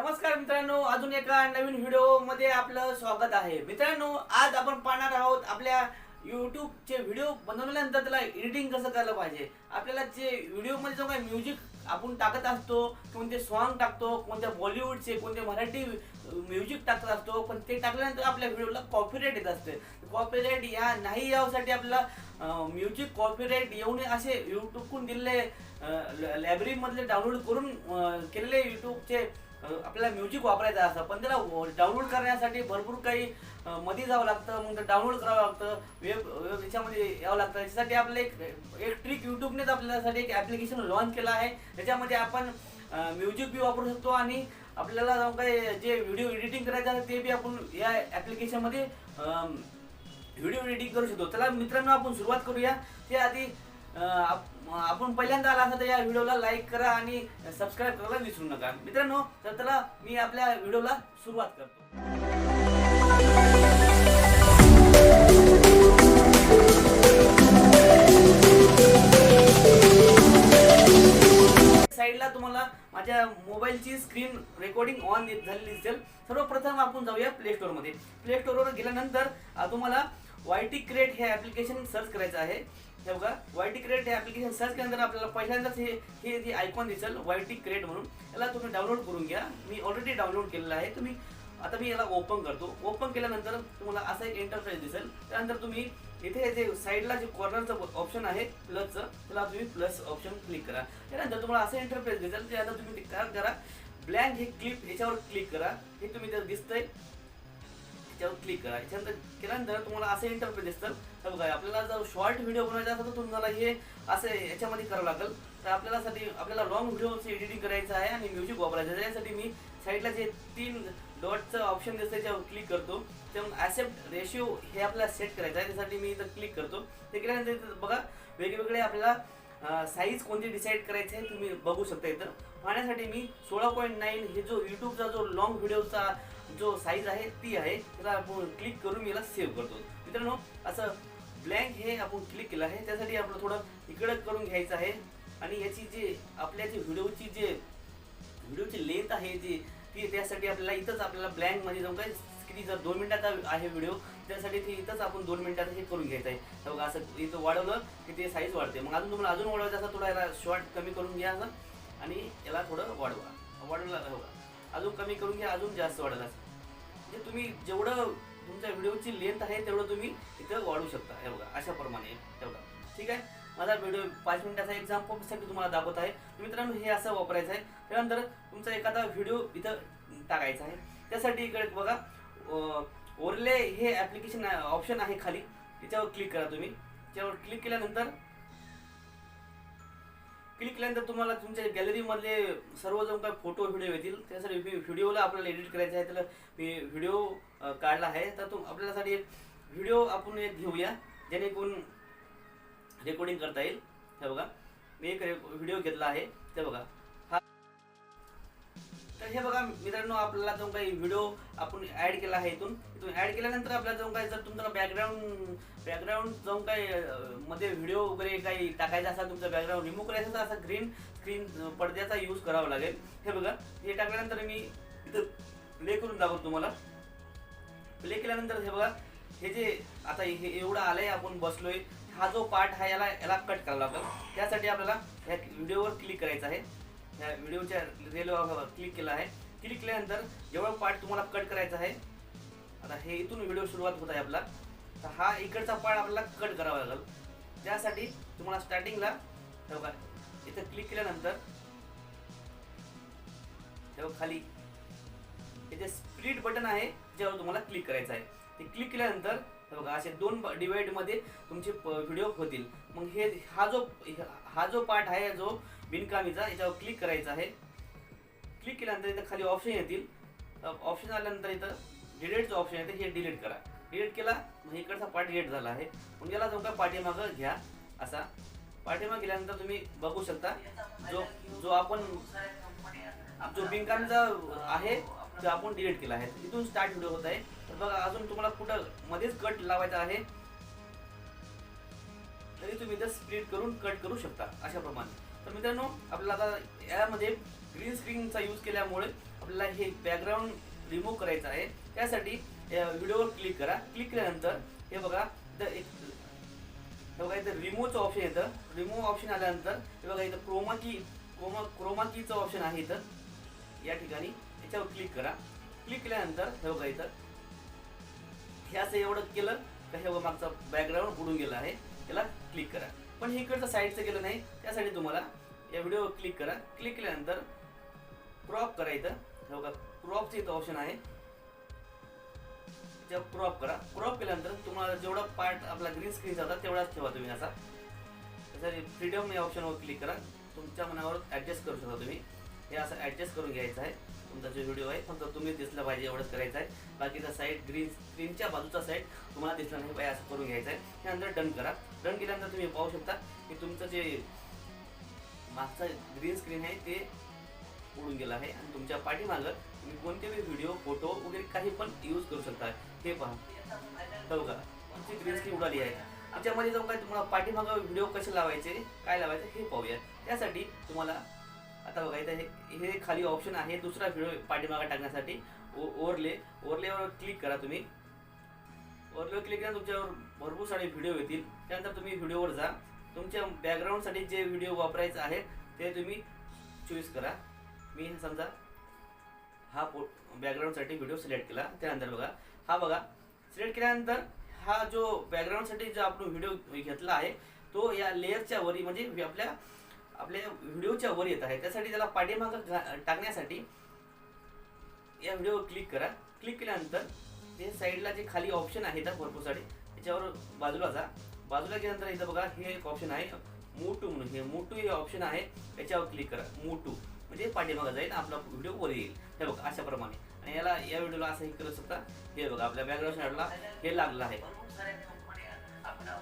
नमस्कार मित्रांनो अजून एका नवीन व्हिडिओमध्ये आपलं स्वागत आहे. मित्रांनो आज आपण पाहणार आहोत आपल्या युट्यूबचे व्हिडिओ बनवल्यानंतर त्याला एडिटिंग कसं करायला पाहिजे? आपल्याला जे व्हिडिओमध्ये जो काही म्युझिक आपण टाकत असतो कोणते सॉन्ग टाकतो कोणत्या बॉलिवूडचे कोणते मराठी म्युझिक टाकत असतो पण ते टाकल्यानंतर आपल्या व्हिडिओला कॉपीराईट येत असते. कॉपीराईट या नाही यासाठी आपल्याला म्युझिक कॉपीराईट येऊ नये असे यूट्यूबकडून दिलेले लायब्ररीमधले डाउनलोड करून केलेले यूट्यूबचे आपल्याला म्युझिक वापरायचं असतं पण त्याला डाउनलोड करण्यासाठी भरपूर काही मध्ये जावं लागतं मग डाउनलोड करावं लागतं वेब वेब याच्यामध्ये यावं लागतं. याच्यासाठी आपलं एक एक ट्रिक युट्यूबनेच आपल्यासाठी एक ॲप्लिकेशन लॉन्च केलं आहे. त्याच्यामध्ये आपण म्युझिक बी वापरू शकतो आणि आपल्याला जाऊन काही जे व्हिडिओ एडिटिंग करायचं आहे ते बी आपण या ॲप्लिकेशनमध्ये व्हिडिओ एडिटिंग करू शकतो. त्याला मित्रांनो आपण सुरुवात करूया. त्याआधी आप- आपण पहिल्यांदा आला असा तर या व्हिडिओला लाईक करा आणि सबस्क्राईब करायला विसरू नका. मित्रांनो तर चला मी आपल्या व्हिडिओला सुरुवात करतो. साईडला तुम्हाला माझ्या मोबाईलची स्क्रीन रेकॉर्डिंग ऑन झालेली दिसेल. सर्वप्रथम आपण जाऊया प्ले स्टोरमध्ये प्ले स्टोरवर गेल्यानंतर तुम्हाला तुम्हाला वायटी क्रिएट हे ऍप्लिकेशन सर्च करायचं आहे. हे बघा वायटी क्रिएट हे ॲप्लिकेशन सर्च केल्यानंतर आपल्याला पहिल्यांदाच हे हे जे आयकॉन दिसेल वायटी क्रिएट म्हणून याला तुम्ही डाउनलोड करून घ्या. मी ऑलरेडी डाउनलोड केलेलं आहे. तुम्ही आता मी याला ओपन करतो. ओपन केल्यानंतर तुम्हाला असं एक इंटरफेस दिसेल. त्यानंतर तुम्ही इथे जे साईडला जे कॉर्नरचं ऑप्शन आहे प्लसचं त्याला तुम्ही प्लस ऑप्शन क्लिक करा. त्यानंतर तुम्हाला असं इंटरफेस दिसेल त्यानंतर तुम्ही काय करा ब्लँक हे क्लिप ह्याच्यावर क्लिक करा. हे तुम्ही जर दिसतंय त्यावर क्लिक करा. याच्यानंतर केल्यानंतर तुम्हाला असं इंटरफेस दिसतं. तर बघा आपल्याला जर शॉर्ट व्हिडिओ बनवायचा असेल तर तुम्हाला हे असं याच्यामध्ये करावं लागेल. तर आपल्याला साठी आपल्याला लॉंग व्हिडिओचं एडिटिंग करायचं आहे आणि म्युझिक वापरायचं आहे. त्यासाठी मी साईडला जे तीन डॉटचं ऑप्शन दिसतं त्याच्यावर क्लिक करतो. त्यामुळे ॲसेप्ट रेशिओ हे आपल्याला सेट करायचं आहे. त्यासाठी मी इथं क्लिक करतो. ते केल्यानंतर बघा वेगवेगळे आपल्याला साईज कोणती डिसाईड करायची आहे तुम्ही बघू शकता इथं. पाहण्यासाठी मी सोळा पॉईंट नाईन हे जो यूट्यूबचा जो लॉंग व्हिडिओचा जो साईज आहे ती आहे त्याला आपण क्लिक करून मी याला सेव्ह करतो. मित्रांनो असं ब्लँक हे आपण क्लिक केलं आहे त्यासाठी आपलं थोडं इकडं करून घ्यायचं आहे. आणि याची जे आपल्या जी व्हिडिओची जे व्हिडिओची लेंथ आहे जी ती त्यासाठी आपल्याला इथंच आपल्याला ब्लँकमध्ये जाऊन काय किती जर दोन मिनिटाचा आहे व्हिडिओ त्यासाठी ते इथंच आपण दोन मिनिटाचं हे करून घ्यायचं आहे. तर बघा असं इथं वाढवलं की ते साईज वाढते. मग अजून तुम्हाला अजून वाढवायचं असं थोडा याला शॉर्ट कमी करून घ्या असं. आणि याला थोडं वाढवा. वाढवला बघा. अजून कमी करून घ्या अजून जास्त वाढवला असं म्हणजे तुम्ही जेवढं तुमच्या व्हिडिओची लेंथ आहे तेवढं तुम्ही इथं वाढवू शकता. हे बघा अशा प्रमाणे तेवढा ठीक आहे? माझा व्हिडिओ पाच मिनिटाचा एक्झाम्पलसाठी तुम्हाला दाखवत आहे. मित्रांनो हे असं वापरायचं आहे. त्यानंतर तुमचा एखादा व्हिडिओ इथं टाकायचा आहे. त्यासाठी इकडे बघा ओरले हे ॲप्लिकेशन ऑप्शन आहे खाली. त्याच्यावर क्लिक करा तुम्ही. त्याच्यावर क्लिक केल्यानंतर क्लिक केल्यानंतर तुम्हाला तुमच्या गॅलरीमधले सर्व जो काही फोटो व्हिडिओ येतील. त्यासाठी व्हिडिओला आपल्याला एडिट करायचं आहे. त्याला मी व्हिडिओ काढला आहे. तर तो आपल्यासाठी एक व्हिडिओ आपण एक घेऊया जेणेकरून रेकॉर्डिंग करता येईल. हे बघा. मी एक व्हिडिओ घेतला आहे. ते बघा. तर हे बघा मित्रांनो आपल्याला जो काही व्हिडिओ आपण ॲड केला आहे इथून. इथून ॲड केल्यानंतर आपल्याला जाऊन काही जर तुमचा बॅकग्राऊंड बॅकग्राऊंड जाऊन काही मध्ये व्हिडिओ वगैरे काही टाकायचा असेल तुमचा बॅकग्राऊंड रिमूव्ह करायचा तर असा ग्रीन स्क्रीन पडद्याचा यूज करावा लागेल. हे बघा हे टाकल्यानंतर मी इथं प्ले करून दाखवतो तुम्हाला. प्ले केल्यानंतर हे बघा हे जे आता हे एवढं आलंय आपण बसलोय हा जो पार्ट आहे याला याला कट करावा लागेल त्यासाठी आपल्याला ह्या व्हिडिओवर क्लिक करायचं आहे. ह्या व्हिडिओच्या रेलवर क्लिक केला आहे. क्लिक केल्यानंतर जेवढा पार्ट तुम्हाला कट करायचा आहे आता हे इथून व्हिडिओ सुरुवात होत आहे आपला. तर हा इकडचा पार्ट आपल्याला कट करावा लागेल. त्यासाठी तुम्हाला स्टार्टिंगला हे बघा इथं क्लिक केल्यानंतर हे खाली इथे स्प्रिट स्प्लिट बटन आहे ज्यावर तुम्हाला क्लिक करायचं आहे. ते क्लिक केल्यानंतर बघा असे दोन डिवाइडमध्ये तुमचे व्हिडिओ होतील. मग हे हा जो हा जो पार्ट आहे जो बिनकामीचा याच्यावर क्लिक करायचा आहे. क्लिक केल्यानंतर इथं खाली ऑप्शन येतील. ऑप्शन आल्यानंतर इथं डिलीटचं ऑप्शन येते हे डिलीट करा. डिलीट केला मग इकडचा पार्ट डिलीट झाला आहे. मग याला जाऊन का पाठीमागं घ्या. असा. पाठीमाग गेल्यानंतर तुम्ही बघू शकता जो जो आपण जो बिनकामीचा आहे तो आपण डिलीट केला आहे. तिथून स्टार्ट व्हिडिओ होत आहे. तर बघा अजून तुम्हाला कुठं मध्येच कट लावायचा आहे. तरी तुम्ही इथं स्प्लिट करून कट करू शकता अशा प्रमाणे तर मित्रांनो आपल्याला आता यामध्ये ग्रीन स्क्रीनचा यूज केल्यामुळे आपल्याला हे बॅकग्राऊंड रिमूव्ह करायचं आहे. त्यासाठी व्हिडिओवर क्लिक करा. क्लिक केल्यानंतर हे बघा एक बघा इथं रिमूव्हचं ऑप्शन येतं. रिमूव्ह ऑप्शन आल्यानंतर हे बघा इथं क्रोमा की क्रोमा क्रोमा कीचं ऑप्शन आहे इथं. या ठिकाणी याच्यावर क्लिक करा. क्लिक केल्यानंतर हे बघा इथं हे असं एवढं केलं तर हे मागचा बॅकग्राऊंड उडून गेला आहे. त्याला क्लिक करा. पण हे इकडचं साईडचं गेलं नाही त्यासाठी तुम्हाला या व्हिडिओवर क्लिक करा. क्लिक केल्यानंतर क्रॉप करा इथं. हे बघा क्रॉपचं इथं ऑप्शन आहे. क्रॉप करा. क्रॉप केल्यानंतर तुम्हाला जेवढा पार्ट आपला ग्रीन स्क्रीनचा होता तेवढाच ठेवा तुम्ही असा. त्यासाठी फ्रीडम या ऑप्शनवर क्लिक करा. तुमच्या मनावर ॲडजस्ट करू शकता तुम्ही. हे असं ॲडजस्ट करून घ्यायचं आहे. तुमचा जो व्हिडिओ आहे फक्त तुम्ही दिसला पाहिजे एवढंच करायचं आहे. बाकीचा साईड ग्रीन स्क्रीनच्या बाजूचा साईड तुम्हाला दिसला नाही पाहिजे असं करून घ्यायचं आहे. त्यानंतर डन करा. रन केल्यानंतर तुम्ही पाहू शकता की तुमचं जे मागचा ग्रीन स्क्रीन आहे ते उडून गेला आहे आणि तुमच्या पाठीमागं तुम्ही कोणतेही व्हिडिओ फोटो वगैरे काही पण यूज करू शकता. हे पहा. हो का तुमची ग्रीन स्क्रीन उडाली आहे. त्याच्यामध्ये जाऊन काय तुम्हाला पाठीमागं व्हिडिओ कसे लावायचे काय लावायचे हे पाहूया त्यासाठी तुम्हाला आता बघा इथं हे हे खाली ऑप्शन आहे. दुसरा व्हिडिओ पाठीमागा टाकण्यासाठी. ओ ओरले ओरलेवर क्लिक करा तुम्ही. ओरलेवर क्लिक करा तुमच्यावर भरपूर सारे व्हिडिओ येतील. त्यानंतर तुम्ही व्हिडिओवर जा. तुमच्या बॅकग्राऊंडसाठी जे व्हिडिओ वापरायचे आहे ते तुम्ही चॉईस करा. मी समजा हा पो बॅकग्राऊंडसाठी व्हिडिओ सिलेक्ट केला. त्यानंतर बघा. हा बघा. सिलेक्ट केल्यानंतर हा जो बॅकग्राऊंडसाठी जो आपण व्हिडिओ घेतला आहे तो या लेअरच्या वरी म्हणजे आपल्या आपल्या व्हिडिओच्या वर येत आहे. त्यासाठी त्याला पाठीमागं घा- टाकण्यासाठी या व्हिडिओवर क्लिक करा. क्लिक केल्यानंतर हे साईडला जे खाली ऑप्शन आहे त्या भरपूर याच्यावर बाजूला जा. बाजूला गेल्यानंतर इथं बघा हे एक ऑप्शन आहे. मोटू म्हणून हे मोटू हे ऑप्शन आहे. याच्यावर क्लिक करा. मोटू. म्हणजे पाठीमागं जाईल आपला व्हिडिओ वर येईल. हे बघा अशाप्रमाणे आणि याला या व्हिडिओला असं हे करू शकता. हे बघा आपल्या बॅकग्राऊंड साईडला हे लागलं आहे.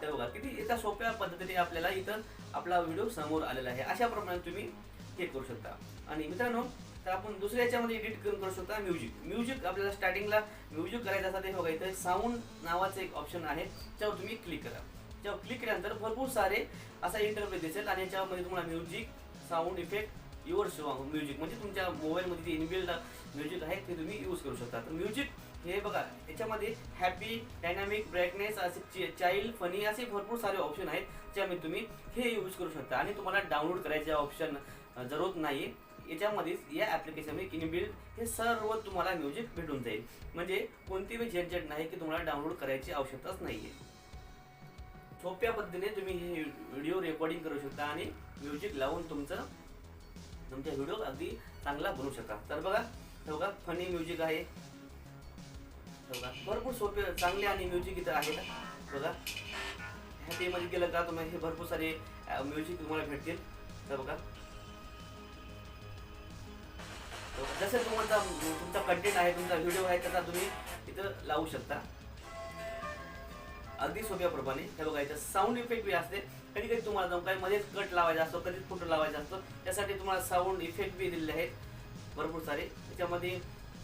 ते बघा किती एका सोप्या पद्धतीने आपल्याला इथं आपला व्हिडिओ समोर आलेला आहे. अशाप्रमाणे तुम्ही हे करू शकता. आणि मित्रांनो तर आपण दुसऱ्या याच्यामध्ये एडिट करून करू शकता म्युझिक म्युझिक आपल्याला स्टार्टिंगला म्युझिक करायचं असं ते बघा इथं साऊंड नावाचं एक ऑप्शन आहे. त्यावर तुम्ही क्लिक करा. त्यावर क्लिक केल्यानंतर भरपूर सारे असा इंटरफेस दिसेल आणि याच्यामध्ये तुम्हाला music sound effect your song music म्हणजे तुमच्या मोबाईलमध्ये जे इनबिल्ड म्युझिक आहे ते तुम्ही यूज करू शकता. तर म्युझिक हे बघा याच्यामध्ये हॅपी डायनामिक ब्राईटनेस असे चाइल्ड फनी असे भरपूर सारे ऑप्शन आहेत. ज्यामध्ये तुम्ही हे यूज करू शकता. आणि तुम्हाला डाउनलोड करायचे ऑप्शन जरूरत नाही याच्यामध्येच या ॲप्लिकेशनमध्ये इनबिल्ड हे सर्व तुम्हाला म्युझिक भेटून जाईल. म्हणजे कोणतीही झेटझेट नाही की तुम्हाला डाउनलोड करायची आवश्यकताच नाही आहे सोप्या पद्धतीने तुम्ही हे व्हिडिओ रेकॉर्डिंग करू शकता आणि म्युझिक लावून तुमचं तुमचा व्हिडिओ अगदी चांगला बनवू शकता. तर बघा बघा फनी म्युझिक आहे. बघा भरपूर सोपे चांगले आणि म्युझिक इथं आहेत. बघा ह्या ह्याच्यामध्ये गेलं का तुम्हाला हे भरपूर सारे म्युझिक तुम्हाला भेटतील. तर बघा जसं तुमचा तुमचा कंटेंट आहे तुमचा व्हिडिओ आहे त्याचा तुम्ही तिथं लावू शकता. अगदी सोप्या प्रमाणे. हे बघा इथं साऊंड इफेक्ट बी असते. कधी कधी तुम्हाला जाऊन काही मध्येच कट लावायचा असतो कधीच फोटो लावायचा असतो त्यासाठी तुम्हाला साऊंड इफेक्ट बी दिलेले आहेत. भरपूर सारे. त्याच्यामध्ये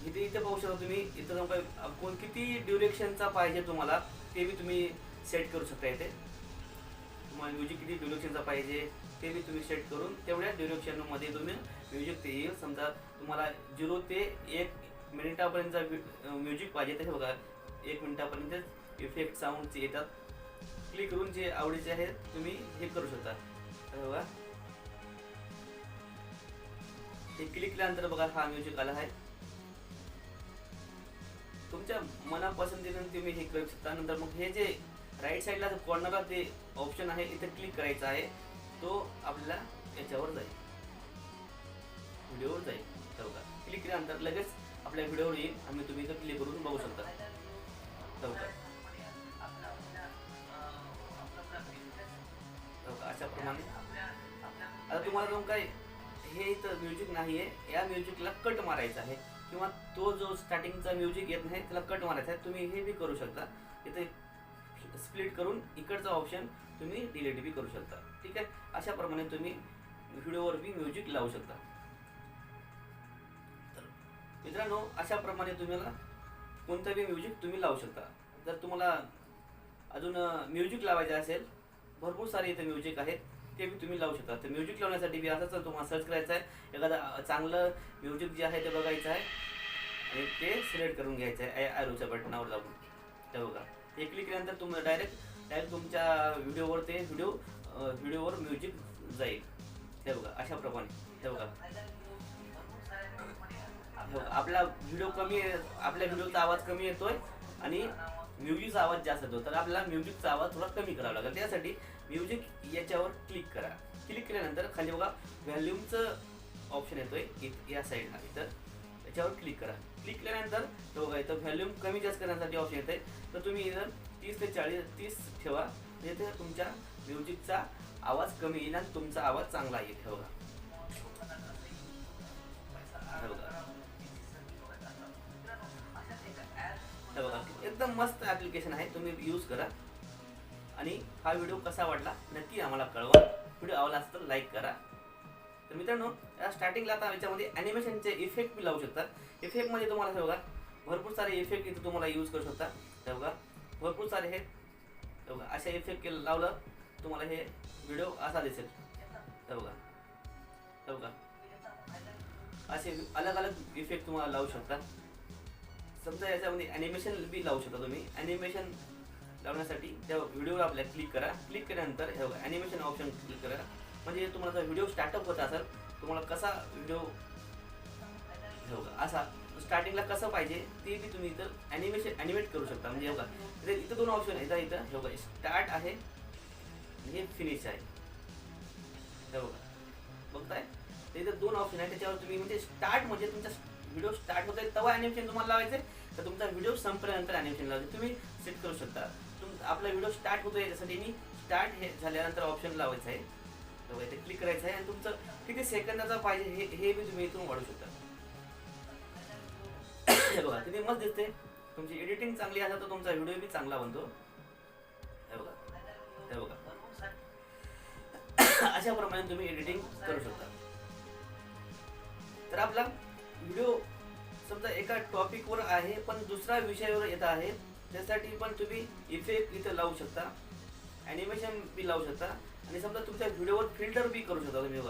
इथे इथे पाहू शकता तुम्ही इथं जाऊन काही कोण किती ड्युरेक्शनचा पाहिजे तुम्हाला ते बी तुम्ही सेट करू शकता इथे. तुम्हाला म्युझिक किती ड्युरेक्शनचा पाहिजे ते बी तुम्ही सेट करून तेवढ्या ड्युरेक्शनमध्ये तुम्ही म्युझिक ते येईल. समजा तुम्हाला झिरो ते एक मिनिटापर्यंतचा म्युझिक पाहिजे तसे बघा एक मिनिटापर्यंत इफेक्ट साऊंडचे येतात. क्लिक करून जे आवडीचे आहे तुम्ही हे करू शकता. तर बघा. हे क्लिक केल्यानंतर बघा हा म्युझिक आला आहे. तुमच्या मनापसंतीने तुम्ही हे करू शकता. नंतर मग हे जे राईट साईडला कॉर्नरला ते ऑप्शन आहे इथे क्लिक करायचा आहे तो आपल्याला याच्यावर जाईल. व्हिडिओवर जाईल. तर बघा क्लिक केल्यानंतर लगेच आपल्या व्हिडिओवर येईल आणि तुम्ही इथं क्लिक करून बघू शकता. तर बघा. अशा प्रमाणे. आता तुम्हाला जाऊन काय हे इथं म्युझिक नाही आहे या म्युझिकला कट मारायचा आहे. किंवा तो जो स्टार्टिंगचा म्युझिक येत नाही त्याला कट मारायचा आहे. तुम्ही हे बी करू शकता. इथे स्प्लिट करून इकडचा ऑप्शन तुम्ही डिलीट बी करू शकता. ठीक आहे? अशाप्रमाणे तुम्ही व्हिडिओवर बी म्युझिक लावू शकता. मित्रांनो अशा प्रमाणे तुम्हाला कोणतं बी म्युझिक तुम्ही लावू शकता. जर तुम्हाला अजून म्युझिक लावायचं असेल भरपूर सारे इथे म्युझिक आहेत ते बी तुम्ही लावू शकता. तर म्युझिक लावण्यासाठी बी असंच तुम्हाला सर्च करायचं आहे. एखादा चांगलं म्युझिक जे आहे ते बघायचं आहे. आणि ते सिलेक्ट करून घ्यायचं आहे. ॲरोच्या बटनावर जाऊन. ते बघा. हे क्लिक केल्यानंतर तुम्हाला डायरेक्ट डायरेक्ट तुमच्या व्हिडिओवर ते व्हिडिओ व्हिडिओवर म्युझिक जाईल. हे बघा. अशा प्रमाणे हे हे बघा, आपला व्हिडिओ कमी आपल्या व्हिडिओचा आवाज कमी येतोय आणि म्युझिकचा आवाज जास्त येतो तर आपल्याला म्युझिकचा आवाज थोडा कमी करावा लागेल. त्यासाठी म्युझिक याच्यावर क्लिक करा. क्लिक केल्यानंतर खाली बघा व्हॅल्यूमचं ऑप्शन येतोय या साईडला इथं याच्यावर क्लिक करा. क्लिक केल्यानंतर तो बघा इथं व्हॅल्यूम कमी जास्त करण्यासाठी ऑप्शन येते तर तुम्ही इथं तीस ते चाळीस तीस ठेवा. म्हणजे तुमच्या म्युझिकचा आवाज कमी येईल आणि तुमचा आवाज चांगला येईल. ठेवा हे बघा एकदम मस्त ॲप्लिकेशन आहे तुम्ही यूज करा. आणि हा व्हिडिओ कसा वाटला नक्की आम्हाला कळवा. व्हिडिओ आवडला असं तर लाईक करा. तर मित्रांनो या स्टार्टिंगला आता याच्यामध्ये ॲनिमेशनचे इफेक्ट बी लावू शकतात इफेक्टमध्ये म्हणजे तुम्हाला हे बघा भरपूर सारे इफेक्ट इथे तुम्हाला यूज करू शकता. हे बघा भरपूर सारे हे बघा अशा इफेक्ट केलं लावलं तुम्हाला हे व्हिडिओ असा दिसेल. हे बघा हे बघा. असे अलग अलग इफेक्ट तुम्हाला लावू शकता. समजा याच्यामध्ये म्हणजे ॲनिमेशन बी लावू शकता तुम्ही. ॲनिमेशन लावण्यासाठी त्या व्हिडिओवर आपल्या क्लिक करा. क्लिक केल्यानंतर हे बघा ॲनिमेशन ऑप्शन क्लिक करा. म्हणजे तुम्हाला जर व्हिडिओ स्टार्टअप होत असेल तुम्हाला कसा व्हिडिओ हे बघा असा स्टार्टिंगला कसं पाहिजे ते बी तुम्ही इथं ॲनिमेशन ॲनिमेट करू शकता. म्हणजे हे बघा इथे इथं दोन ऑप्शन आहेत. इथं हे बघा स्टार्ट आहे आणि हे फिनिश आहे. हे बघा बघताय? तर इथं दोन ऑप्शन आहे त्याच्यावर तुम्ही म्हणजे स्टार्ट म्हणजे तुमच्या व्हिडिओ स्टार्ट होतोय तेव्हा ॲनिमेशन तुम्हाला लावायचं तर तुमचा व्हिडिओ संपल्यानंतर ॲनिमेशन लावायचं. तुम्ही सेट करू शकता. तुम आपला व्हिडिओ स्टार्ट होतोय याच्यासाठी मी स्टार्ट हे झाल्यानंतर ऑप्शन लावायचं आहे. तेव्हा इथे क्लिक करायचं आहे आणि तुमचं किती सेकंदाचा पाहिजे हे हे बी तुम्ही इथून वाढू शकता. हे बघा तिथे मस्त दिसते तुमची एडिटिंग चांगली असेल तर तुमचा व्हिडिओ बी चांगला बनतो. हे बघा हे बघा. अशा प्रमाणे तुम्ही एडिटिंग करू शकता. तर आपला व्हिडिओ समजा एका टॉपिकवर आहे पण दुसरा विषयावर येत आहे त्यासाठी पण तुम्ही इफेक्ट इथं लावू शकता. ॲनिमेशन बी लावू शकता. आणि समजा तुमच्या व्हिडिओवर फिल्टर बी करू शकता तुम्ही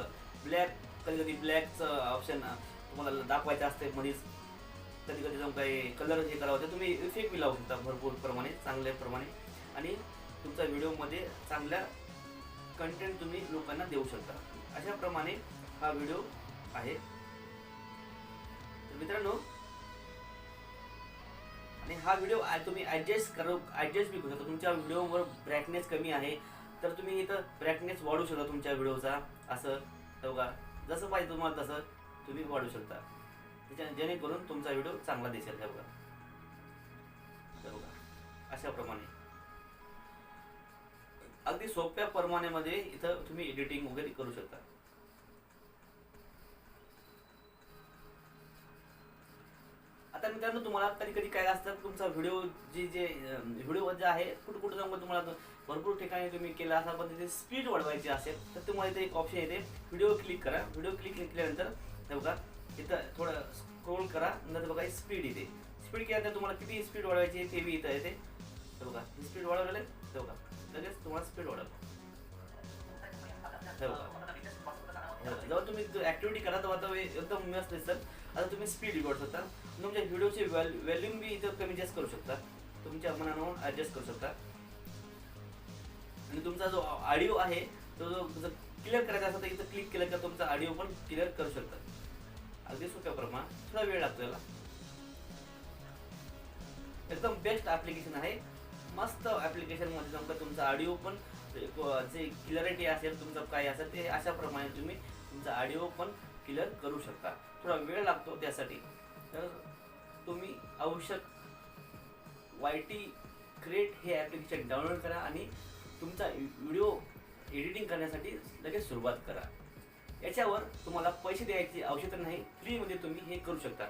ब्लॅक कधी कधी ब्लॅकचं ऑप्शन तुम्हाला दाखवायचं असते मध्येच कधी कधी जाऊन काही कलर हे करावं तर तुम्ही इफेक्ट बी लावू शकता भरपूर प्रमाणे चांगल्या प्रमाणे. आणि तुमच्या व्हिडिओमध्ये चांगल्या कंटेंट तुम्ही लोकांना देऊ शकता. अशाप्रमाणे हा व्हिडिओ आहे. मित्रांनो आणि हा व्हिडिओ तुम्ही ॲडजस्ट करू ॲडजस्ट बी करू शकता. तुमच्या व्हिडिओवर ब्रॅकनेस कमी आहे. तर तुम्ही इथं ब्रॅकनेस वाढू शकता तुमच्या व्हिडिओचा असं बघा जसं पाहिजे तुम्हाला तसं तुम्ही वाढू शकता. त्याच्या जेणेकरून तुमचा व्हिडिओ चांगला दिसेल. बघा. बघा. अशाप्रमाणे. अगदी सोप्या प्रमाणेमध्ये इथं तुम्ही एडिटिंग वगैरे करू शकता. तर मित्रांनो तुम्हाला कधी कधी काय असतं तुमचा व्हिडिओ जे जे व्हिडिओ जे आहे कुठं कुठं जाऊन तुम्हाला भरपूर ठिकाणी तुम्ही केला असा पण तिथे स्पीड वाढवायची असेल तर तुम्हाला इथे एक ऑप्शन येते. व्हिडिओ क्लिक करा. व्हिडिओ क्लिक केल्यानंतर हे बघा इथं थोडं स्क्रोल करा नंतर बघा स्पीड येते. स्पीड केल्यानंतर तुम्हाला किती स्पीड वाढवायची आहे ते बी इथं येते. हे बघा स्पीड वाढवलेलं आहे हे बघा लगेच तुम्हाला स्पीड वाढव जेव्हा तुम्ही ऍक्टिव्हिटी करा तेव्हा एकदम मस्त दिसतात आता तुम्ही स्पीड वाढू होता म्हणजे तुमच्या व्हिडिओचे व्हॅल्यूम बी इथं कमी जास्त करू शकता. तुमच्या मनानं ॲडजस्ट करू शकता. आणि तुमचा जो ऑडिओ आहे तो जो जर क्लिअर करायचा असेल तर इथं क्लिक केलं का तुमचा ऑडिओ पण क्लिअर करू शकता. अगदी सोप्या प्रमाणात थोडा वेळ लागतो याला. एकदम बेस्ट ॲप्लिकेशन आहे. मस्त ॲप्लिकेशनमध्ये तुमचा ऑडिओ पण जे क्लिअरिटी असेल तुमचं काय असेल ते अशा प्रमाणे तुम्ही तुमचा ऑडिओ पण क्लिअर करू शकता. थोडा वेळ लागतो त्यासाठी. तर तुम्ही आवश्यक वाय टी क्रिएट हे ॲप्लिकेशन डाउनलोड करा आणि तुमचा व्हिडिओ एडिटिंग करण्यासाठी लगेच सुरुवात करा. याच्यावर तुम्हाला पैसे द्यायची आवश्यकता नाही. फ्रीमध्ये तुम्ही हे करू शकता.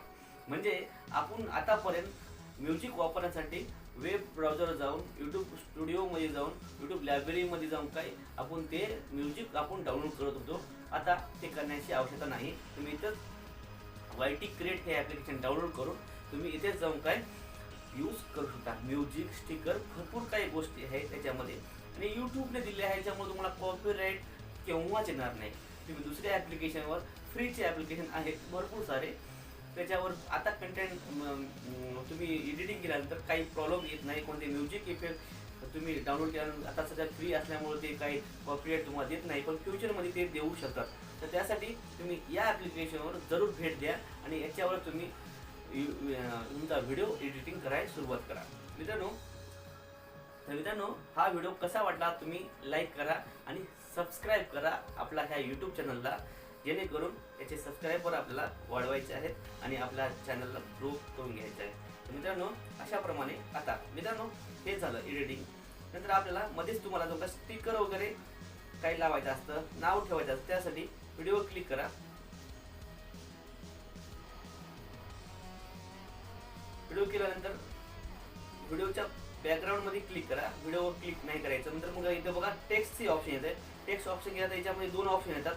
म्हणजे आपण आतापर्यंत म्युझिक वापरण्यासाठी वेब ब्राउझर जाऊन यूट्यूब स्टुडिओमध्ये जाऊन यूट्यूब लायब्ररीमध्ये जाऊन काय आपण ते म्युझिक आपण डाउनलोड करत होतो. आता ते करण्याची आवश्यकता नाही. तुम्ही इथंच वाय टी क्रिएट हे ॲप्लिकेशन डाउनलोड करून तुम्ही इथेच जाऊन काय यूज करू शकता. म्युझिक स्टिकर भरपूर काही गोष्टी आहेत त्याच्यामध्ये. आणि यूट्यूबने दिले आहे त्याच्यामुळे तुम्हाला कॉपीराईट केव्हाच येणार नाही. तुम्ही दुसऱ्या ॲप्लिकेशनवर फ्रीचे ॲप्लिकेशन आहेत भरपूर सारे. त्याच्यावर आता कंटेंट तुम्ही एडिटिंग केल्यानंतर काही प्रॉब्लेम येत नाही कोणते म्युझिक इफेक्ट तुम्ही डाउनलोड केल्यानंतर आता सध्या फ्री असल्यामुळे ते काही कॉपीराईट तुम्हाला देत नाही पण फ्युचरमध्ये ते देऊ शकतात. तर त्यासाठी तुम्ही या ॲप्लिकेशनवर जरूर भेट द्या आणि याच्यावर तुम्ही तुमचा व्हिडिओ एडिटिंग करायला सुरुवात करा. मित्रांनो तर मित्रांनो हा व्हिडिओ कसा वाटला तुम्ही लाईक करा आणि सबस्क्राईब करा आपला ह्या यूट्यूब चॅनलला जेणेकरून याचे सबस्क्रायबर आपल्याला वाढवायचे आहेत आणि आपल्या चॅनलला ग्रो करून घ्यायचं आहे तर मित्रांनो अशाप्रमाणे आता मित्रांनो हे झालं एडिटिंग नंतर आपल्याला मध्येच तुम्हाला जो का स्टिकर वगैरे काही लावायचं असतं नाव ठेवायचं असतं त्यासाठी व्हिडिओ क्लिक करा. व्हिडिओ केल्यानंतर व्हिडिओच्या बॅकग्राऊंडमध्ये क्लिक करा. व्हिडिओवर क्लिक नाही करायचं. नंतर मग इथे बघा टेक्स्टची ऑप्शन येते. टेक्स्ट ऑप्शन घ्या तर याच्यामध्ये दोन ऑप्शन येतात.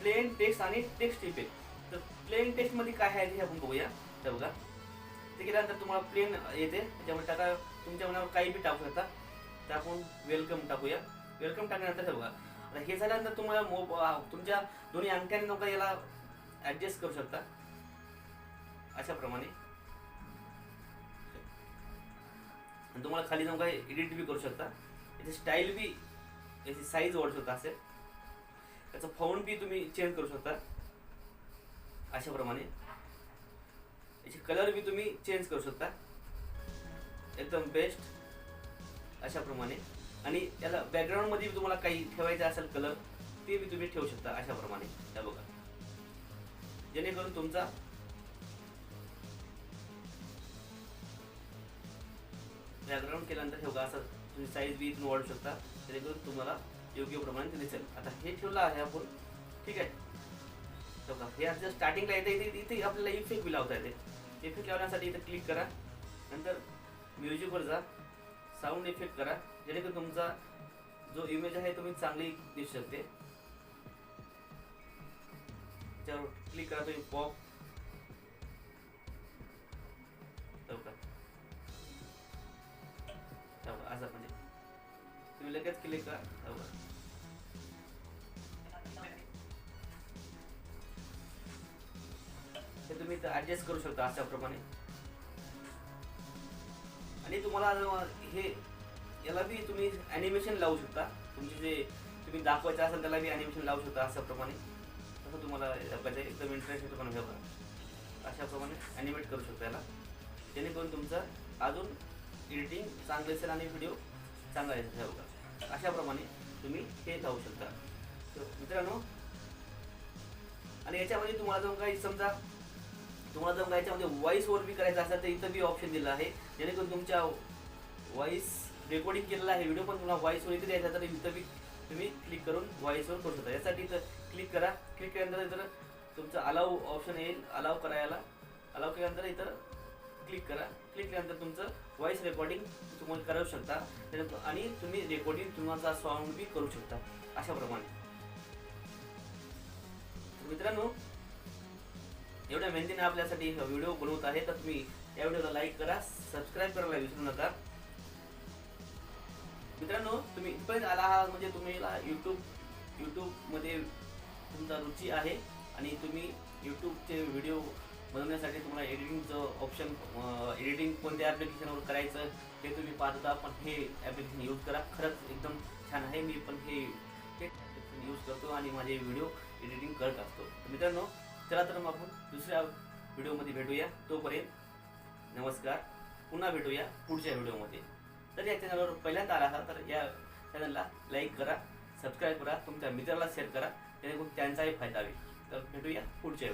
प्लेन टेक्स्ट आणि टेक्स्ट इफेक्ट तर प्लेन टेक्स्टमध्ये काय आहे हे आपण बघूया. तर बघा. ते केल्यानंतर तुम्हाला प्लेन येते. त्याच्यामध्ये टाका. तुमच्या मनावर काही बी टाकू शकता. तर आपण वेलकम टाकूया. वेलकम टाकल्यानंतर बघा. आता हे झाल्यानंतर तुम्हाला मोब तुमच्या दोन्ही अंगठ्याने नका याला ॲडजस्ट करू शकता. अशाप्रमाणे. आणि तुम्हाला खाली जाऊन काही एडिट बी करू शकता. याची स्टाईल बी याची साईज वाढू शकता असेल त्याचं फाऊंड बी तुम्ही चेंज करू शकता. अशाप्रमाणे. याचे कलर बी तुम्ही चेंज करू शकता. एकदम बेस्ट अशाप्रमाणे. आणि त्याला बॅकग्राऊंडमध्ये बी तुम्हाला काही ठेवायचं असेल कलर ते बी तुम्ही ठेवू शकता अशाप्रमाणे. त्या बघा. जेणेकरून तुमचा बॅकग्राऊंड केल्यानंतर ठेवगा असं तुम्ही साईज बी तुम्ही वाढू शकता. जेणेकरून तुम्हाला योग्य प्रमाणे ते दिसेल. आता हे ठेवलं आहे आपण. ठीक आहे? बघा, हे आता स्टार्टिंगला येते इथे इथे आपल्याला इफेक्ट बी लावता येते. इफेक्ट लावण्यासाठी इथे क्लिक करा. नंतर म्युझिकवर जा. साऊंड इफेक्ट करा. जेणेकरून तुमचा जो इमेज आहे तुम्ही चांगली दिसू शकते. त्यावर क्लिक करा तुम्ही पॉप असं म्हणजे. तुम्ही लगेच क्लिक करा. तेव्हा ते तुम्ही ऍडजस्ट करू शकता अशाप्रमाणे. आणि तुम्हाला हे याला बी तुम्ही ॲनिमेशन लावू शकता. तुमचे जे तुम्ही दाखवायचं असेल त्याला बी ॲनिमेशन लावू शकता अशाप्रमाणे. तसं तुम्हाला दाखवायचं आहे. एकदम इंटरेस्ट पण अशाप्रमाणे ॲनिमेट करू शकता याला. जेणेकरून तुमचं अजून एडिटिंग चांगलं असेल आणि व्हिडिओ चांगला येईल हे अशाप्रमाणे तुम्ही हे लावू शकता. तर मित्रांनो आणि याच्यामध्ये तुम्हाला जाऊन काही समजा तुम्हाला जर याच्यामध्ये व्हॉइस ओवर बी करायचं असेल तर इथं बी ऑप्शन दिलं आहे. जेणेकरून तुमच्या व्हॉइस रेकॉर्डिंग केलेला आहे व्हिडिओ पण तुम्हाला व्हॉइस ओव्हर इथे द्यायचा तर इथं बी तुम्ही क्लिक करून व्हॉइस करू शकता. यासाठी इथं क्लिक करा. क्लिक केल्यानंतर इथं तुमचं अलाव ऑप्शन येईल. अलाव करायला. अलाव केल्यानंतर इथं क्लिक करा. क्लिक केल्यानंतर तुमचं व्हॉइस रेकॉर्डिंग तुम्हाला करू शकता. आणि तुम्ही रेकॉर्डिंग तुमचा साऊंड बी करू शकता. अशाप्रमाणे मित्रांनो एवढ्या मेहनतीने आपल्यासाठी व्हिडिओ बनवत आहे. तर तुम्ही या व्हिडिओला लाईक करा. सबस्क्राईब करायला विसरू नका. मित्रांनो तुम्ही इथपर्यंत आला आहात. म्हणजे तुम्हाला यूट्यूब यूट्यूबमध्ये तुमचा रुची आहे. आणि तुम्ही यूट्यूबचे व्हिडिओ बनवण्यासाठी तुम्हाला एडिटिंगचं ऑप्शन एडिटिंग कोणत्या ॲप्लिकेशनवर करायचं हे तुम्ही पाहत होता पण हे ॲप्लिकेशन यूज करा. खरंच एकदम छान आहे मी पण हे यूज करतो आणि माझे व्हिडिओ एडिटिंग करत असतो. मित्रांनो चला तर मग आपण दुसऱ्या व्हिडिओमध्ये भेटूया. तोपर्यंत नमस्कार. पुन्हा भेटूया पुढच्या व्हिडिओमध्ये तर या चॅनलवर पहिल्यांदा आला असाल तर या चॅनलला लाईक करा सबस्क्राईब करा तुमच्या मित्राला शेअर करा जेणेकरून त्यांचाही फायदा होईल. भेटूया पुढच्या